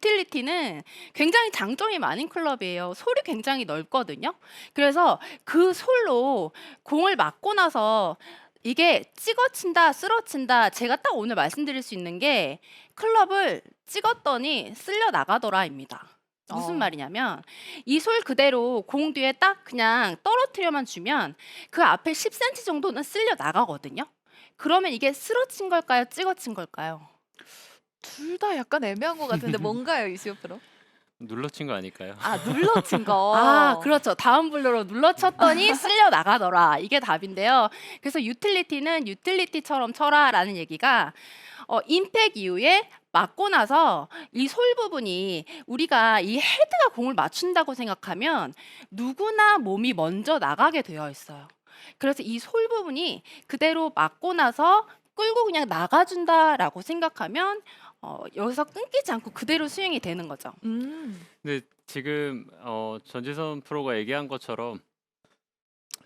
유틸리티는 굉장히 장점이 많은 클럽이에요. 솔이 굉장히 넓거든요. 그래서 그 솔로 공을 맞고 나서 이게 찍어친다, 쓰러친다. 제가 딱 오늘 말씀드릴 수 있는 게 클럽을 찍었더니 쓸려 나가더라입니다. 무슨 어. 말이냐면 이 솔 그대로 공 뒤에 딱 그냥 떨어뜨려만 주면 그 앞에 10cm 정도는 쓸려 나가거든요. 그러면 이게 쓰러친 걸까요? 찍어친 걸까요? 둘 다 약간 애매한 것 같은데 뭔가요, 이시오 프로? 눌러친 거 아닐까요? 아, 눌러친 거. 아, 그렇죠. 다음 블루로 눌러쳤더니 쓸려 나가더라. 이게 답인데요. 그래서 유틸리티는 유틸리티처럼 쳐라라는 얘기가 어, 임팩 이후에 맞고 나서 이 솔 부분이 우리가 이 헤드가 공을 맞춘다고 생각하면 누구나 몸이 먼저 나가게 되어 있어요. 그래서 이 솔 부분이 그대로 맞고 나서 끌고 그냥 나가준다라고 생각하면 어, 여기서 끊기지 않고 그대로 스윙이 되는 거죠. 음. 근데 지금 어, 전지선 프로가 얘기한 것처럼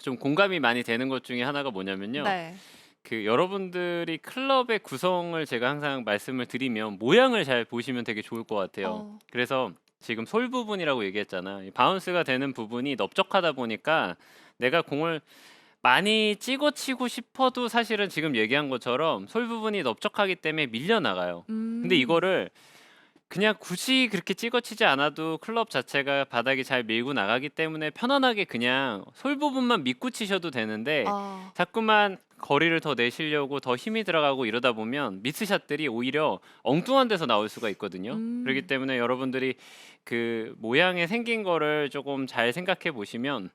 좀 공감이 많이 되는 것 중에 하나가 뭐냐면요. 네. 그 여러분들이 클럽의 구성을 제가 항상 말씀을 드리면 모양을 잘 보시면 되게 좋을 것 같아요. 어. 그래서 지금 솔 부분이라고 얘기했잖아. 이 바운스가 되는 부분이 넓적하다 보니까 내가 공을 많이 찍어 치고 싶어도 사실은 지금 얘기한 것처럼 솔 부분이 넓적하기 때문에 밀려 나가요. 음. 근데 이거를 그냥 굳이 그렇게 찍어 치지 않아도 클럽 자체가 바닥이 잘 밀고 나가기 때문에 편안하게 그냥 솔 부분만 믿고 치셔도 되는데 아. 자꾸만 거리를 더 내시려고 더 힘이 들어가고 이러다 보면 미스샷들이 오히려 엉뚱한 데서 나올 수가 있거든요. 음. 그렇기 때문에 여러분들이 그 모양에 생긴 거를 조금 잘 생각해 보시면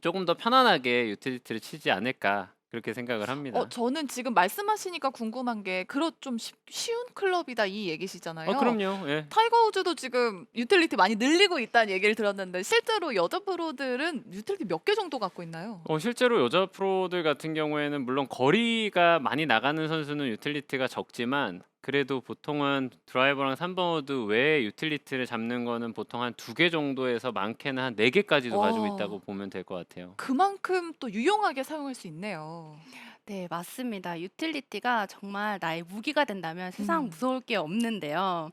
조금 더 편안하게 유틸리티를 치지 않을까 그렇게 생각을 합니다. 어, 저는 지금 말씀하시니까 궁금한 게 그렇 좀 쉽- 쉬운 클럽이다 이 얘기시잖아요. 어, 그럼요. 예. 타이거 우즈도 지금 유틸리티 많이 늘리고 있다는 얘기를 들었는데 실제로 여자 프로들은 유틸리티 몇 개 정도 갖고 있나요? 어, 실제로 여자 프로들 같은 경우에는 물론 거리가 많이 나가는 선수는 유틸리티가 적지만 그래도 보통은 드라이버랑 3번 우드 외에 유틸리티를 잡는 거는 보통 한두개 정도에서 많게는 한네 개까지도 가지고 와. 있다고 보면 될 것 같아요. 그만큼 또 유용하게 사용할 수 있네요. 네, 맞습니다. 유틸리티가 정말 나의 무기가 된다면 세상 음. 무서울 게 없는데요.